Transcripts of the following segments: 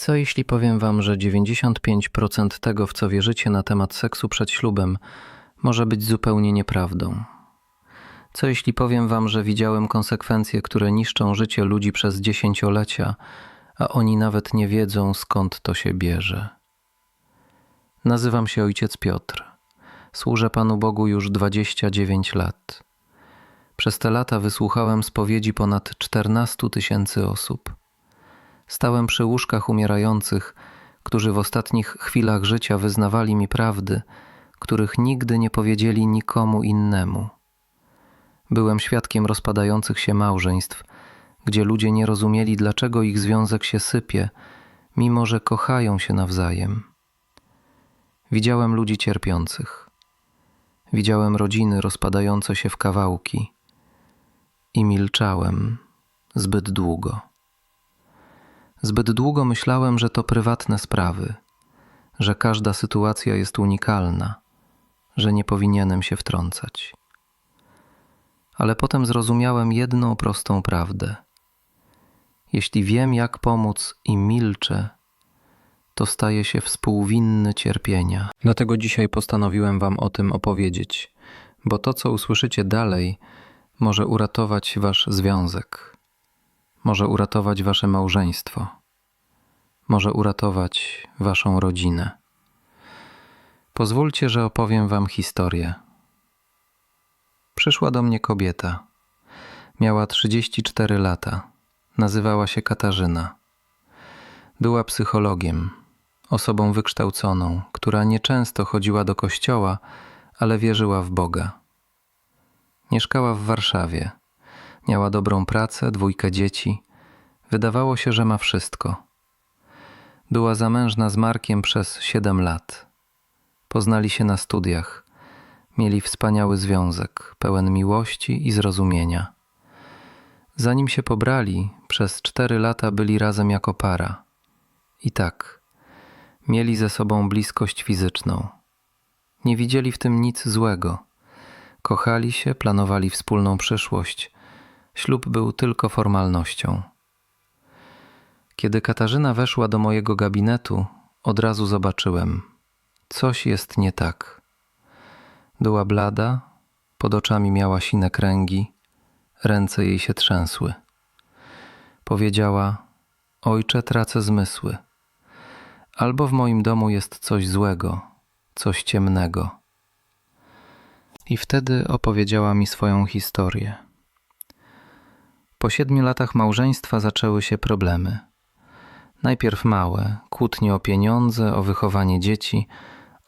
Co jeśli powiem wam, że 95% tego, w co wierzycie na temat seksu przed ślubem, może być zupełnie nieprawdą? Co jeśli powiem wam, że widziałem konsekwencje, które niszczą życie ludzi przez dziesięciolecia, a oni nawet nie wiedzą skąd to się bierze? Nazywam się ojciec Piotr. Służę Panu Bogu już 29 lat. Przez te lata wysłuchałem spowiedzi ponad 14 tysięcy osób. Stałem przy łóżkach umierających, którzy w ostatnich chwilach życia wyznawali mi prawdy, których nigdy nie powiedzieli nikomu innemu. Byłem świadkiem rozpadających się małżeństw, gdzie ludzie nie rozumieli, dlaczego ich związek się sypie, mimo że kochają się nawzajem. Widziałem ludzi cierpiących. Widziałem rodziny rozpadające się w kawałki i milczałem zbyt długo. Zbyt długo myślałem, że to prywatne sprawy, że każda sytuacja jest unikalna, że nie powinienem się wtrącać. Ale potem zrozumiałem jedną prostą prawdę. Jeśli wiem, jak pomóc i milczę, to staję się współwinny cierpienia. Dlatego dzisiaj postanowiłem Wam o tym opowiedzieć, bo to, co usłyszycie dalej, może uratować Wasz związek, może uratować Wasze małżeństwo, może uratować Waszą rodzinę. Pozwólcie, że opowiem Wam historię. Przyszła do mnie kobieta. Miała 34 lata. Nazywała się Katarzyna. Była psychologiem, osobą wykształconą, która nieczęsto chodziła do kościoła, ale wierzyła w Boga. Mieszkała w Warszawie. Miała dobrą pracę, dwójkę dzieci. Wydawało się, że ma wszystko. Była zamężna z Markiem przez siedem lat. Poznali się na studiach. Mieli wspaniały związek, pełen miłości i zrozumienia. Zanim się pobrali, przez cztery lata byli razem jako para. I tak, mieli ze sobą bliskość fizyczną. Nie widzieli w tym nic złego. Kochali się, planowali wspólną przyszłość. Ślub był tylko formalnością. Kiedy Katarzyna weszła do mojego gabinetu, od razu zobaczyłem: coś jest nie tak. Była blada, pod oczami miała sine kręgi, ręce jej się trzęsły. Powiedziała: Ojcze, tracę zmysły. Albo w moim domu jest coś złego, coś ciemnego. I wtedy opowiedziała mi swoją historię. Po siedmiu latach małżeństwa zaczęły się problemy. Najpierw małe, kłótnie o pieniądze, o wychowanie dzieci,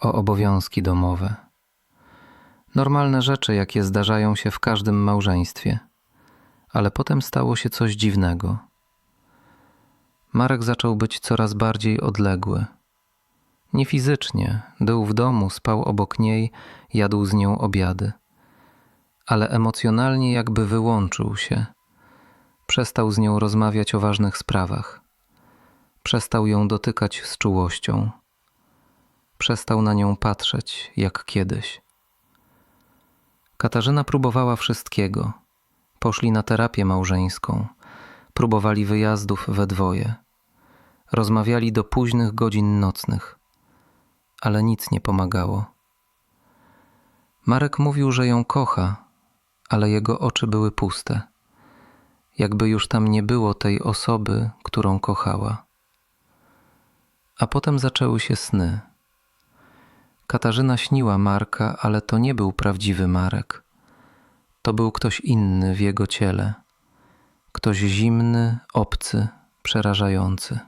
o obowiązki domowe. Normalne rzeczy, jakie zdarzają się w każdym małżeństwie. Ale potem stało się coś dziwnego. Marek zaczął być coraz bardziej odległy. Nie fizycznie, był w domu, spał obok niej, jadł z nią obiady, ale emocjonalnie jakby wyłączył się. Przestał z nią rozmawiać o ważnych sprawach. Przestał ją dotykać z czułością. Przestał na nią patrzeć jak kiedyś. Katarzyna próbowała wszystkiego. Poszli na terapię małżeńską, próbowali wyjazdów we dwoje. Rozmawiali do późnych godzin nocnych, ale nic nie pomagało. Marek mówił, że ją kocha, ale jego oczy były puste, jakby już tam nie było tej osoby, którą kochała. A potem zaczęły się sny. Katarzyna śniła Marka, ale to nie był prawdziwy Marek. To był ktoś inny w jego ciele, ktoś zimny, obcy, przerażający.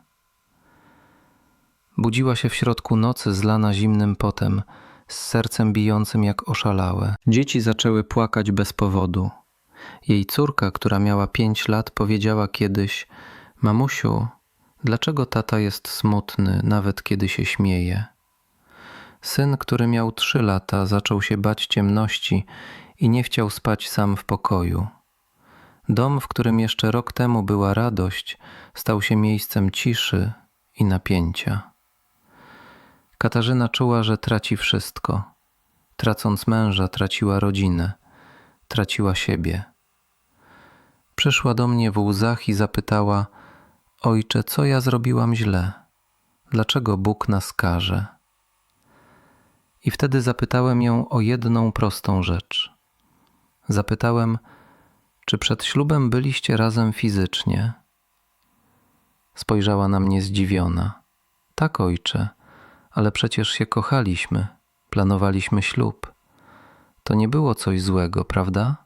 Budziła się w środku nocy zlana zimnym potem, z sercem bijącym jak oszalałe. Dzieci zaczęły płakać bez powodu. Jej córka, która miała pięć lat, powiedziała kiedyś: Mamusiu, dlaczego tata jest smutny, nawet kiedy się śmieje? Syn, który miał trzy lata, zaczął się bać ciemności i nie chciał spać sam w pokoju. Dom, w którym jeszcze rok temu była radość, stał się miejscem ciszy i napięcia. Katarzyna czuła, że traci wszystko. Tracąc męża, traciła rodzinę, traciła siebie. Przyszła do mnie w łzach i zapytała: Ojcze, co ja zrobiłam źle? dlaczego Bóg nas karze. I wtedy zapytałem ją o jedną prostą rzecz. Zapytałem, czy przed ślubem byliście razem fizycznie? Spojrzała na mnie zdziwiona. Tak, ojcze, ale przecież się kochaliśmy, planowaliśmy ślub. To nie było coś złego, prawda?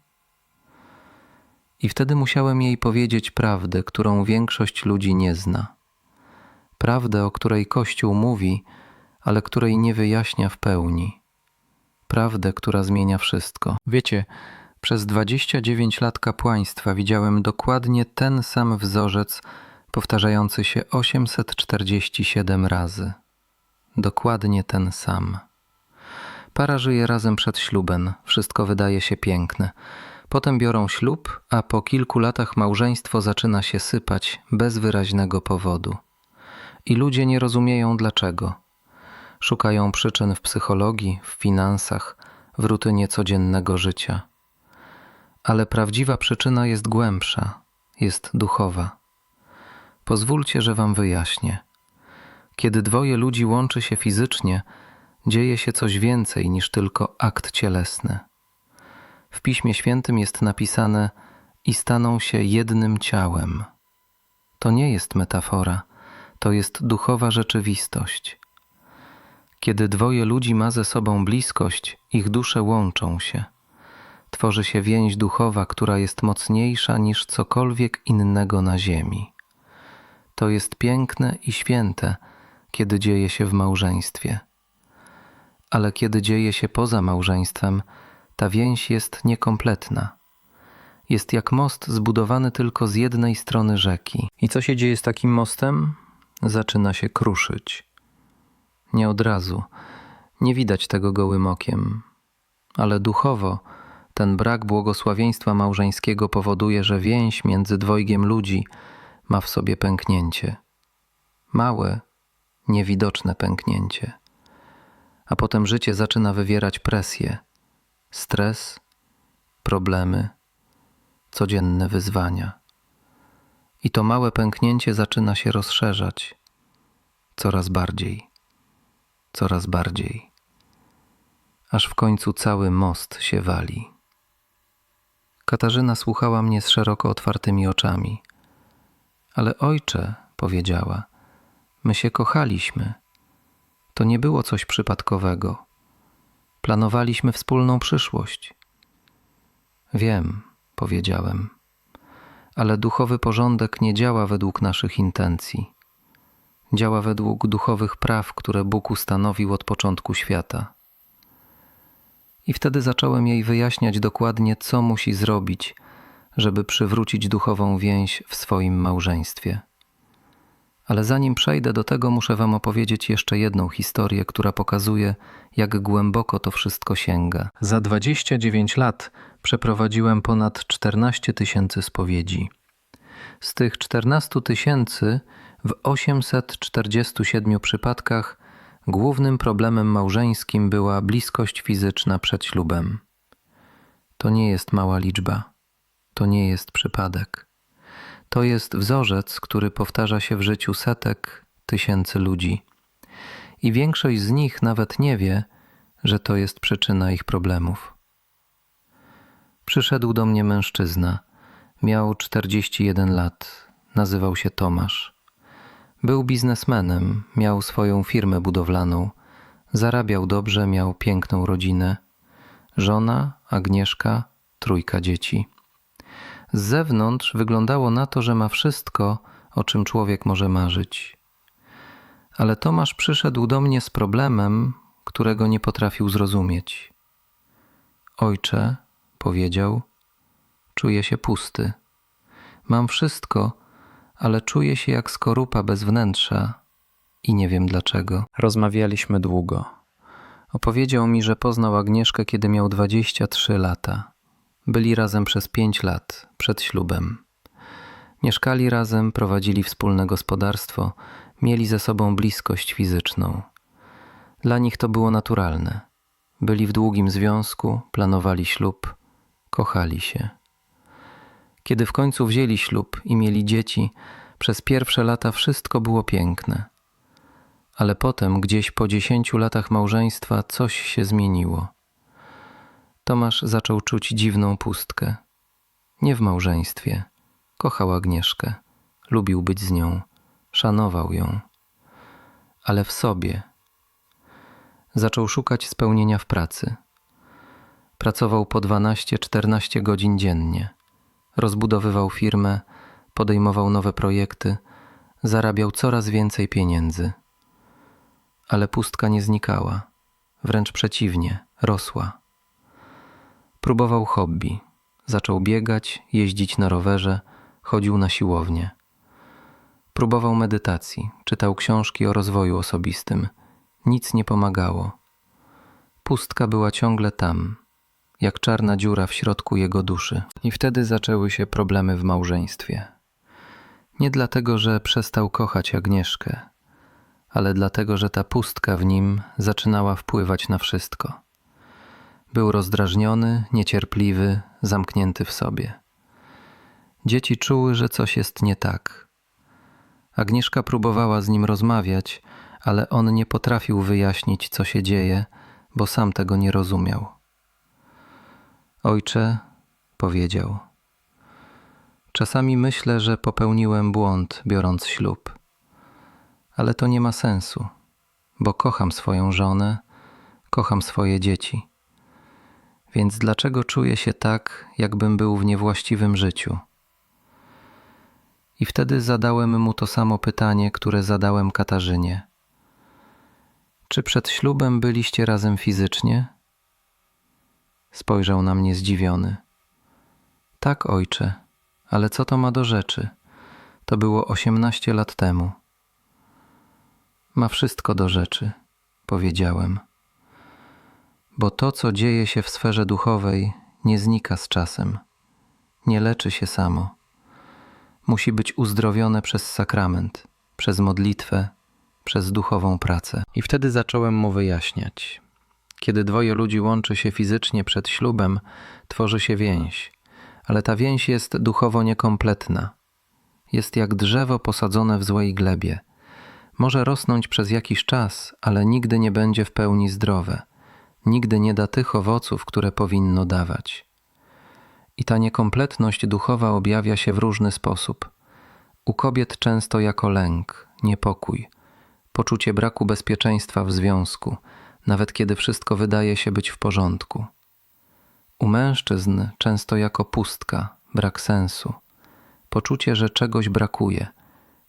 I wtedy musiałem jej powiedzieć prawdę, którą większość ludzi nie zna. Prawdę, o której Kościół mówi, ale której nie wyjaśnia w pełni. Prawdę, która zmienia wszystko. Wiecie, przez 29 lat kapłaństwa widziałem dokładnie ten sam wzorzec powtarzający się 847 razy. Dokładnie ten sam. Para żyje razem przed ślubem, wszystko wydaje się piękne. Potem biorą ślub, a po kilku latach małżeństwo zaczyna się sypać bez wyraźnego powodu. I ludzie nie rozumieją dlaczego. Szukają przyczyn w psychologii, w finansach, w rutynie codziennego życia. Ale prawdziwa przyczyna jest głębsza, jest duchowa. Pozwólcie, że Wam wyjaśnię. Kiedy dwoje ludzi łączy się fizycznie, dzieje się coś więcej niż tylko akt cielesny. W Piśmie Świętym jest napisane: i staną się jednym ciałem. To nie jest metafora, to jest duchowa rzeczywistość. Kiedy dwoje ludzi ma ze sobą bliskość, ich dusze łączą się. Tworzy się więź duchowa, która jest mocniejsza niż cokolwiek innego na ziemi. To jest piękne i święte, kiedy dzieje się w małżeństwie. Ale kiedy dzieje się poza małżeństwem, ta więź jest niekompletna. Jest jak most zbudowany tylko z jednej strony rzeki. I co się dzieje z takim mostem? Zaczyna się kruszyć. Nie od razu, nie widać tego gołym okiem, ale duchowo ten brak błogosławieństwa małżeńskiego powoduje, że więź między dwojgiem ludzi ma w sobie pęknięcie. Małe, niewidoczne pęknięcie. A potem życie zaczyna wywierać presję, stres, problemy, codzienne wyzwania. I to małe pęknięcie zaczyna się rozszerzać coraz bardziej, coraz bardziej, aż w końcu cały most się wali. Katarzyna słuchała mnie z szeroko otwartymi oczami. Ale ojcze, powiedziała, my się kochaliśmy. To nie było coś przypadkowego. Planowaliśmy wspólną przyszłość. Wiem, powiedziałem, ale duchowy porządek nie działa według naszych intencji. Działa według duchowych praw, które Bóg ustanowił od początku świata. I wtedy zacząłem jej wyjaśniać dokładnie, co musi zrobić, żeby przywrócić duchową więź w swoim małżeństwie. Ale zanim przejdę do tego, muszę Wam opowiedzieć jeszcze jedną historię, która pokazuje, jak głęboko to wszystko sięga. Za 29 lat przeprowadziłem ponad 14 tysięcy spowiedzi. Z tych 14 tysięcy w 847 przypadkach Głównym problemem małżeńskim była bliskość fizyczna przed ślubem. To nie jest mała liczba, to nie jest przypadek. To jest wzorzec, który powtarza się w życiu setek, tysięcy ludzi. I większość z nich nawet nie wie, że to jest przyczyna ich problemów. Przyszedł do mnie mężczyzna. Miał 41 lat. Nazywał się Tomasz. Był biznesmenem, miał swoją firmę budowlaną, zarabiał dobrze, miał piękną rodzinę. Żona, Agnieszka, trójka dzieci. Z zewnątrz wyglądało na to, że ma wszystko, o czym człowiek może marzyć. Ale Tomasz przyszedł do mnie z problemem, którego nie potrafił zrozumieć. Ojcze, powiedział, czuję się pusty. Mam wszystko, ale czuję się jak skorupa bez wnętrza i nie wiem dlaczego. Rozmawialiśmy długo. Opowiedział mi, że poznał Agnieszkę, kiedy miał 23 lata. Byli razem przez 5 lat, przed ślubem. Mieszkali razem, prowadzili wspólne gospodarstwo, mieli ze sobą bliskość fizyczną. Dla nich to było naturalne. Byli w długim związku, planowali ślub, kochali się. Kiedy w końcu wzięli ślub i mieli dzieci, przez pierwsze lata wszystko było piękne. Ale potem, gdzieś po dziesięciu latach małżeństwa, coś się zmieniło. Tomasz zaczął czuć dziwną pustkę. Nie w małżeństwie. Kochał Agnieszkę, lubił być z nią, szanował ją, ale w sobie. Zaczął szukać spełnienia w pracy. Pracował po 12-14 godzin dziennie. Rozbudowywał firmę, podejmował nowe projekty, zarabiał coraz więcej pieniędzy. Ale pustka nie znikała, wręcz przeciwnie, rosła. Próbował hobby. Zaczął biegać, jeździć na rowerze, chodził na siłownię. Próbował medytacji, czytał książki o rozwoju osobistym. Nic nie pomagało. Pustka była ciągle tam, jak czarna dziura w środku jego duszy. I wtedy zaczęły się problemy w małżeństwie. Nie dlatego, że przestał kochać Agnieszkę, ale dlatego, że ta pustka w nim zaczynała wpływać na wszystko. Był rozdrażniony, niecierpliwy, zamknięty w sobie. Dzieci czuły, że coś jest nie tak. Agnieszka próbowała z nim rozmawiać, ale on nie potrafił wyjaśnić, co się dzieje, bo sam tego nie rozumiał. Ojcze, powiedział. Czasami myślę, że popełniłem błąd, biorąc ślub. Ale to nie ma sensu, bo kocham swoją żonę, kocham swoje dzieci. Więc dlaczego czuję się tak, jakbym był w niewłaściwym życiu? I wtedy zadałem mu to samo pytanie, które zadałem Katarzynie. Czy przed ślubem byliście razem fizycznie? Spojrzał na mnie zdziwiony. Tak, ojcze, ale co to ma do rzeczy? To było osiemnaście lat temu. Ma wszystko do rzeczy, powiedziałem. Bo to, co dzieje się w sferze duchowej, nie znika z czasem, nie leczy się samo. Musi być uzdrowione przez sakrament, przez modlitwę, przez duchową pracę. I wtedy zacząłem mu wyjaśniać. Kiedy dwoje ludzi łączy się fizycznie przed ślubem, tworzy się więź, ale ta więź jest duchowo niekompletna. Jest jak drzewo posadzone w złej glebie. Może rosnąć przez jakiś czas, ale nigdy nie będzie w pełni zdrowe. Nigdy nie da tych owoców, które powinno dawać. I ta niekompletność duchowa objawia się w różny sposób. U kobiet często jako lęk, niepokój, poczucie braku bezpieczeństwa w związku, nawet kiedy wszystko wydaje się być w porządku. U mężczyzn często jako pustka, brak sensu, poczucie, że czegoś brakuje,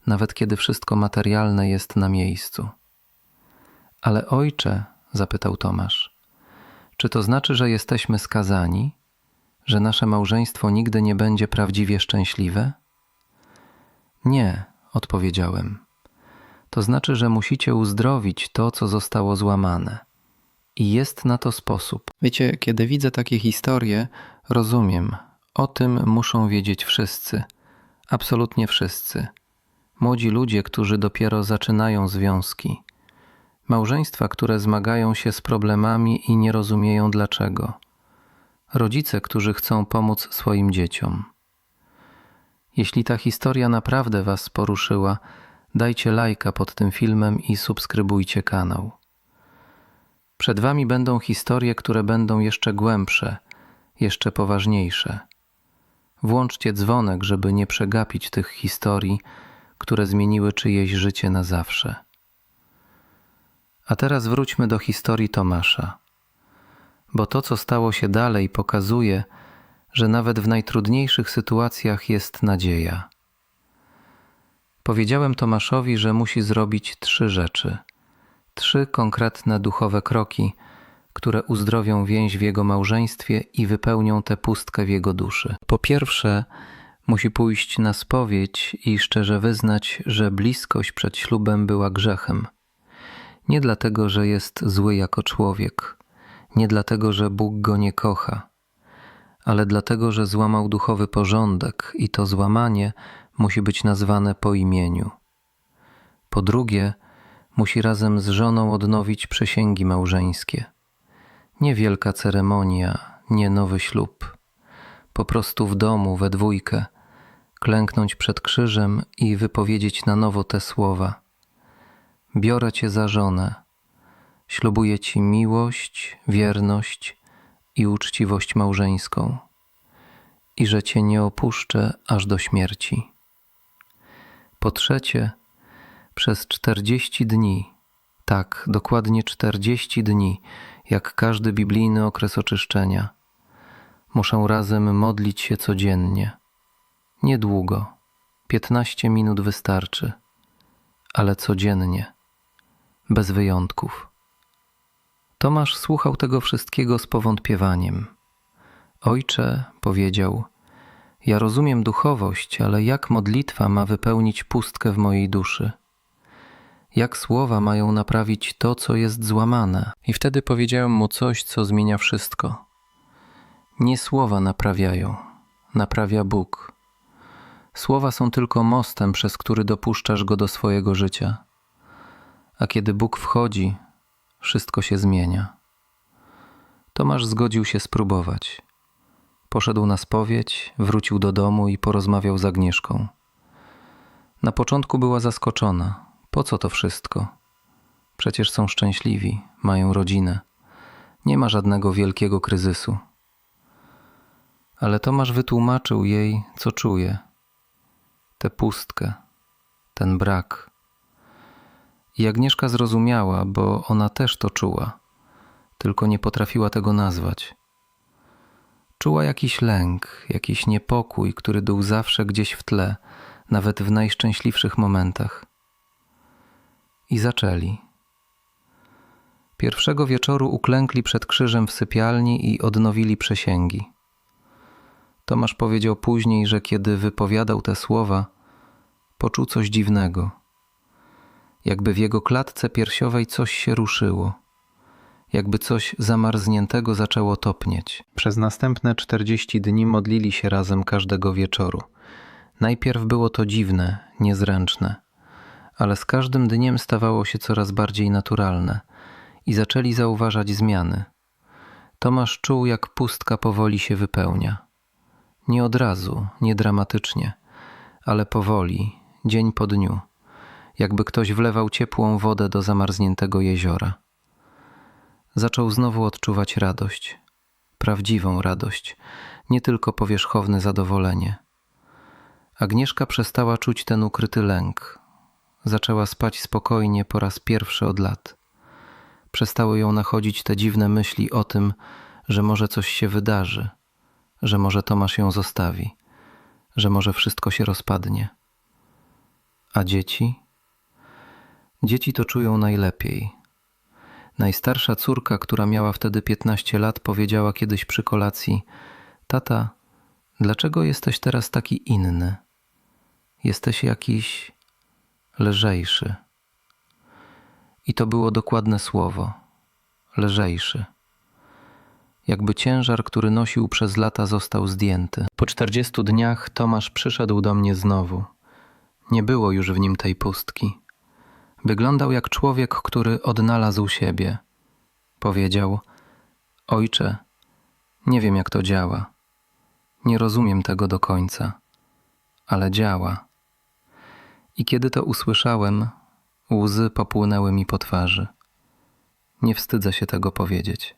nawet kiedy wszystko materialne jest na miejscu. Ale ojcze, zapytał Tomasz, czy to znaczy, że jesteśmy skazani, że nasze małżeństwo nigdy nie będzie prawdziwie szczęśliwe? Nie, odpowiedziałem. To znaczy, że musicie uzdrowić to, co zostało złamane. I jest na to sposób. Wiecie, kiedy widzę takie historie, rozumiem. O tym muszą wiedzieć wszyscy. Absolutnie wszyscy. Młodzi ludzie, którzy dopiero zaczynają związki. Małżeństwa, które zmagają się z problemami i nie rozumieją dlaczego. Rodzice, którzy chcą pomóc swoim dzieciom. Jeśli ta historia naprawdę Was poruszyła, dajcie lajka pod tym filmem i subskrybujcie kanał. Przed Wami będą historie, które będą jeszcze głębsze, jeszcze poważniejsze. Włączcie dzwonek, żeby nie przegapić tych historii, które zmieniły czyjeś życie na zawsze. A teraz wróćmy do historii Tomasza, bo to, co stało się dalej, pokazuje, że nawet w najtrudniejszych sytuacjach jest nadzieja. Powiedziałem Tomaszowi, że musi zrobić trzy rzeczy, trzy konkretne duchowe kroki, które uzdrowią więź w jego małżeństwie i wypełnią tę pustkę w jego duszy. Po pierwsze, musi pójść na spowiedź i szczerze wyznać, że bliskość przed ślubem była grzechem. Nie dlatego, że jest zły jako człowiek, nie dlatego, że Bóg go nie kocha, ale dlatego, że złamał duchowy porządek i to złamanie musi być nazwane po imieniu. Po drugie, musi razem z żoną odnowić przysięgi małżeńskie. Nie wielka ceremonia, nie nowy ślub. Po prostu w domu, we dwójkę, klęknąć przed krzyżem i wypowiedzieć na nowo te słowa. Biorę Cię za żonę, ślubuję Ci miłość, wierność i uczciwość małżeńską i że Cię nie opuszczę aż do śmierci. Po trzecie, przez czterdzieści dni, tak, dokładnie czterdzieści dni, jak każdy biblijny okres oczyszczenia, muszę razem modlić się codziennie. Niedługo, piętnaście minut wystarczy, ale codziennie, bez wyjątków. Tomasz słuchał tego wszystkiego z powątpiewaniem. Ojcze, powiedział, ja rozumiem duchowość, ale jak modlitwa ma wypełnić pustkę w mojej duszy? Jak słowa mają naprawić to, co jest złamane? I wtedy powiedziałem mu coś, co zmienia wszystko. Nie słowa naprawiają, naprawia Bóg. Słowa są tylko mostem, przez który dopuszczasz go do swojego życia. A kiedy Bóg wchodzi, wszystko się zmienia. Tomasz zgodził się spróbować. Poszedł na spowiedź, wrócił do domu i porozmawiał z Agnieszką. Na początku była zaskoczona. Po co to wszystko? Przecież są szczęśliwi, mają rodzinę. Nie ma żadnego wielkiego kryzysu. Ale Tomasz wytłumaczył jej, co czuje. Tę pustkę, ten brak. I Agnieszka zrozumiała, bo ona też to czuła, tylko nie potrafiła tego nazwać. Czuła jakiś lęk, jakiś niepokój, który był zawsze gdzieś w tle, nawet w najszczęśliwszych momentach. I zaczęli. Pierwszego wieczoru uklękli przed krzyżem w sypialni i odnowili przysięgi. Tomasz powiedział później, że kiedy wypowiadał te słowa, poczuł coś dziwnego. Jakby w jego klatce piersiowej coś się ruszyło jakby coś zamarzniętego zaczęło topnieć. Przez następne czterdzieści dni modlili się razem każdego wieczoru. Najpierw było to dziwne, niezręczne, ale z każdym dniem stawało się coraz bardziej naturalne i zaczęli zauważać zmiany. Tomasz czuł, jak pustka powoli się wypełnia. Nie od razu, nie dramatycznie, ale powoli, dzień po dniu, jakby ktoś wlewał ciepłą wodę do zamarzniętego jeziora zaczął znowu odczuwać radość, prawdziwą radość, nie tylko powierzchowne zadowolenie. Agnieszka przestała czuć ten ukryty lęk. Zaczęła spać spokojnie po raz pierwszy od lat. Przestały ją nachodzić te dziwne myśli o tym, że może coś się wydarzy, że może Tomasz ją zostawi, że może wszystko się rozpadnie. A dzieci? Dzieci to czują najlepiej Najstarsza córka, która miała wtedy 15 lat, powiedziała kiedyś przy kolacji: Tata, dlaczego jesteś teraz taki inny? Jesteś jakiś lżejszy. I to było dokładne słowo lżejszy. Jakby ciężar, który nosił przez lata, został zdjęty. Po czterdziestu dniach Tomasz przyszedł do mnie znowu. Nie było już w nim tej pustki. Wyglądał jak człowiek, który odnalazł siebie. Powiedział: Ojcze, nie wiem jak to działa. Nie rozumiem tego do końca, ale działa. I kiedy to usłyszałem, łzy popłynęły mi po twarzy. Nie wstydzę się tego powiedzieć.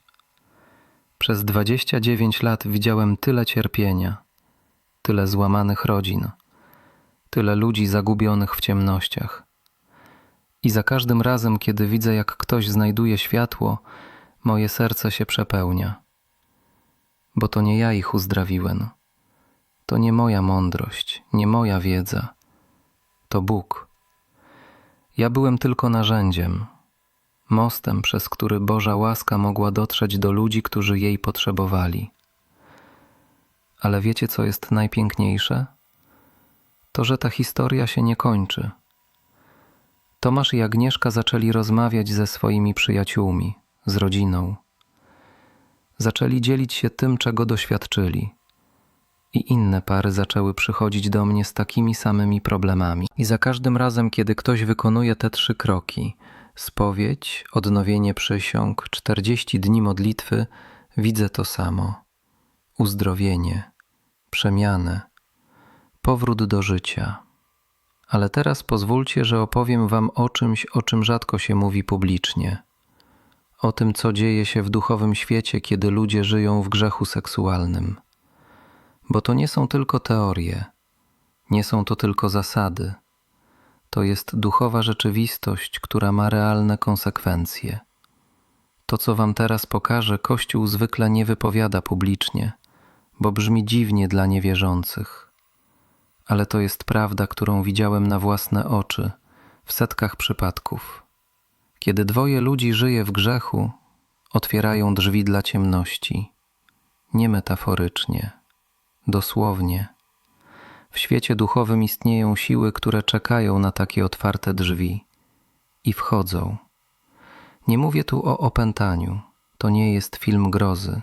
Przez dwadzieścia dziewięć lat widziałem tyle cierpienia, tyle złamanych rodzin, tyle ludzi zagubionych w ciemnościach i za każdym razem, kiedy widzę, jak ktoś znajduje światło, moje serce się przepełnia. Bo to nie ja ich uzdrawiłem. To nie moja mądrość, nie moja wiedza. To Bóg. Ja byłem tylko narzędziem, mostem, przez który Boża łaska mogła dotrzeć do ludzi, którzy jej potrzebowali. Ale wiecie, co jest najpiękniejsze? To, że ta historia się nie kończy Tomasz i Agnieszka zaczęli rozmawiać ze swoimi przyjaciółmi, z rodziną. Zaczęli dzielić się tym, czego doświadczyli. I inne pary zaczęły przychodzić do mnie z takimi samymi problemami. I za każdym razem, kiedy ktoś wykonuje te trzy kroki spowiedź, odnowienie przysiąg, czterdzieści dni modlitwy widzę to samo: uzdrowienie, przemianę, powrót do życia Ale teraz pozwólcie, że opowiem Wam o czymś, o czym rzadko się mówi publicznie. O tym, co dzieje się w duchowym świecie, kiedy ludzie żyją w grzechu seksualnym. Bo to nie są tylko teorie, nie są to tylko zasady. To jest duchowa rzeczywistość, która ma realne konsekwencje. To, co Wam teraz pokażę, Kościół zwykle nie wypowiada publicznie, bo brzmi dziwnie dla niewierzących ale to jest prawda, którą widziałem na własne oczy w setkach przypadków. Kiedy dwoje ludzi żyje w grzechu, otwierają drzwi dla ciemności, nie metaforycznie, dosłownie. W świecie duchowym istnieją siły, które czekają na takie otwarte drzwi i wchodzą. Nie mówię tu o opętaniu, to nie jest film grozy.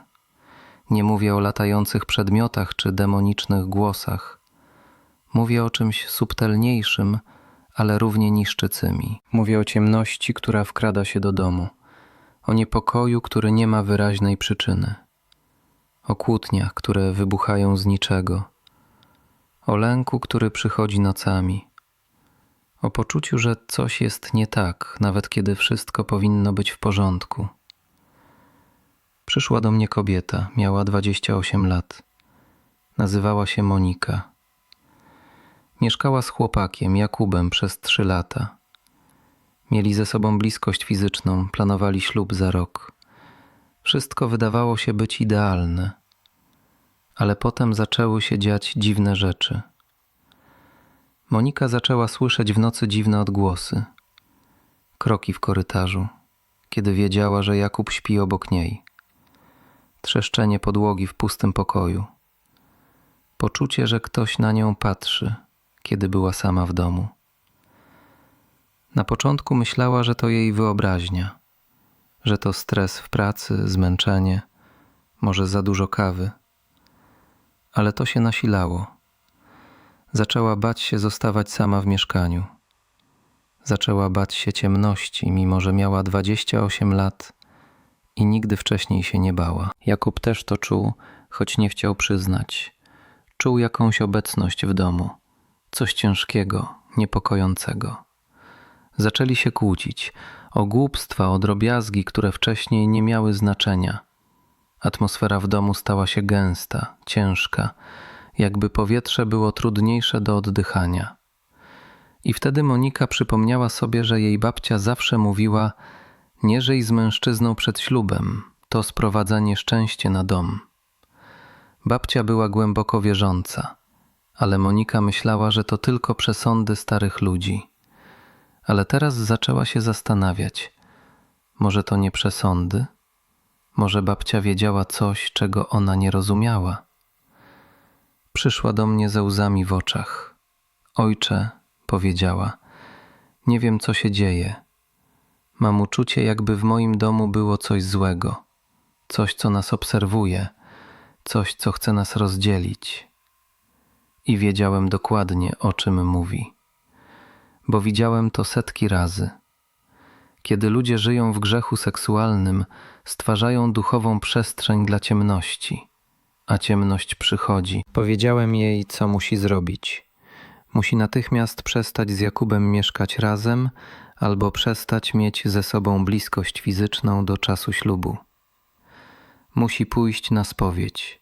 Nie mówię o latających przedmiotach czy demonicznych głosach Mówię o czymś subtelniejszym, ale równie niszczycymi. Mówię o ciemności, która wkrada się do domu, o niepokoju, który nie ma wyraźnej przyczyny, o kłótniach, które wybuchają z niczego, o lęku, który przychodzi nocami, o poczuciu, że coś jest nie tak, nawet kiedy wszystko powinno być w porządku. Przyszła do mnie kobieta, miała 28 lat. Nazywała się Monika. Mieszkała z chłopakiem, Jakubem, przez trzy lata. Mieli ze sobą bliskość fizyczną, planowali ślub za rok. Wszystko wydawało się być idealne, ale potem zaczęły się dziać dziwne rzeczy. Monika zaczęła słyszeć w nocy dziwne odgłosy, kroki w korytarzu, kiedy wiedziała, że Jakub śpi obok niej, trzeszczenie podłogi w pustym pokoju, poczucie, że ktoś na nią patrzy kiedy była sama w domu. Na początku myślała, że to jej wyobraźnia, że to stres w pracy, zmęczenie, może za dużo kawy. Ale to się nasilało. Zaczęła bać się zostawać sama w mieszkaniu. Zaczęła bać się ciemności, mimo że miała 28 lat i nigdy wcześniej się nie bała. Jakub też to czuł, choć nie chciał przyznać. Czuł jakąś obecność w domu coś ciężkiego, niepokojącego. Zaczęli się kłócić o głupstwa, o drobiazgi, które wcześniej nie miały znaczenia. Atmosfera w domu stała się gęsta, ciężka, jakby powietrze było trudniejsze do oddychania. I wtedy Monika przypomniała sobie, że jej babcia zawsze mówiła: Nie żyj z mężczyzną przed ślubem, to sprowadza nieszczęście na dom. Babcia była głęboko wierząca ale Monika myślała, że to tylko przesądy starych ludzi. Ale teraz zaczęła się zastanawiać: może to nie przesądy? Może babcia wiedziała coś, czego ona nie rozumiała? Przyszła do mnie ze łzami w oczach. Ojcze, powiedziała, nie wiem, co się dzieje. Mam uczucie, jakby w moim domu było coś złego, coś, co nas obserwuje, coś, co chce nas rozdzielić i wiedziałem dokładnie, o czym mówi, bo widziałem to setki razy. Kiedy ludzie żyją w grzechu seksualnym, stwarzają duchową przestrzeń dla ciemności, a ciemność przychodzi. Powiedziałem jej, co musi zrobić. Musi natychmiast przestać z Jakubem mieszkać razem, albo przestać mieć ze sobą bliskość fizyczną do czasu ślubu. Musi pójść na spowiedź.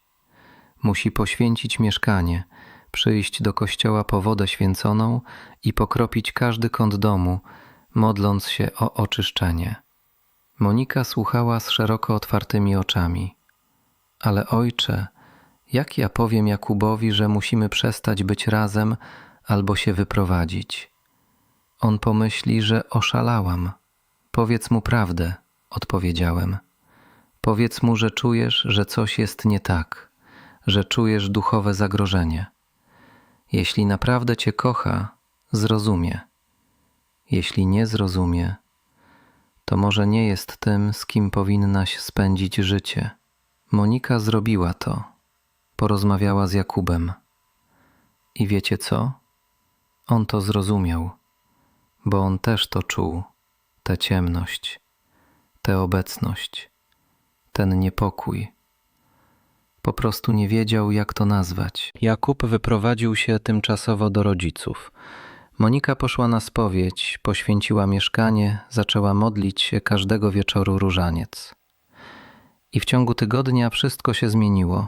Musi poświęcić mieszkanie, przyjść do kościoła po wodę święconą i pokropić każdy kąt domu, modląc się o oczyszczenie. Monika słuchała z szeroko otwartymi oczami. Ale ojcze, jak ja powiem Jakubowi, że musimy przestać być razem albo się wyprowadzić? On pomyśli, że oszalałam. Powiedz mu prawdę, odpowiedziałem. Powiedz mu, że czujesz, że coś jest nie tak, że czujesz duchowe zagrożenie. Jeśli naprawdę Cię kocha, zrozumie. Jeśli nie zrozumie, to może nie jest tym, z kim powinnaś spędzić życie. Monika zrobiła to. Porozmawiała z Jakubem. I wiecie co? On to zrozumiał, bo on też to czuł tę ciemność, tę obecność, ten niepokój po prostu nie wiedział, jak to nazwać. Jakub wyprowadził się tymczasowo do rodziców. Monika poszła na spowiedź, poświęciła mieszkanie, zaczęła modlić się każdego wieczoru różaniec. I w ciągu tygodnia wszystko się zmieniło.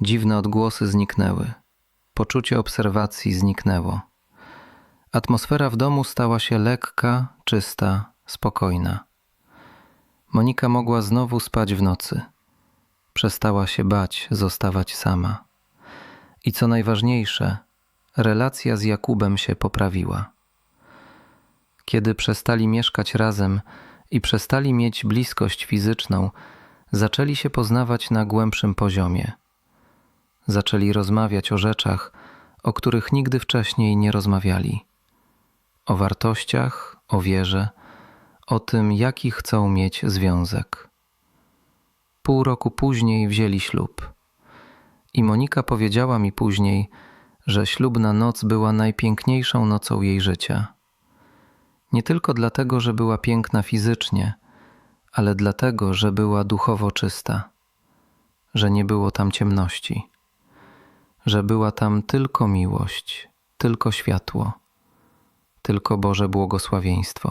Dziwne odgłosy zniknęły. Poczucie obserwacji zniknęło. Atmosfera w domu stała się lekka, czysta, spokojna. Monika mogła znowu spać w nocy. Przestała się bać zostawać sama. I co najważniejsze, relacja z Jakubem się poprawiła. Kiedy przestali mieszkać razem i przestali mieć bliskość fizyczną, zaczęli się poznawać na głębszym poziomie. Zaczęli rozmawiać o rzeczach, o których nigdy wcześniej nie rozmawiali. O wartościach, o wierze, o tym, jaki chcą mieć związek. Pół roku później wzięli ślub. I Monika powiedziała mi później, że ślubna noc była najpiękniejszą nocą jej życia. Nie tylko dlatego, że była piękna fizycznie, ale dlatego, że była duchowo czysta, że nie było tam ciemności, że była tam tylko miłość, tylko światło, tylko Boże błogosławieństwo.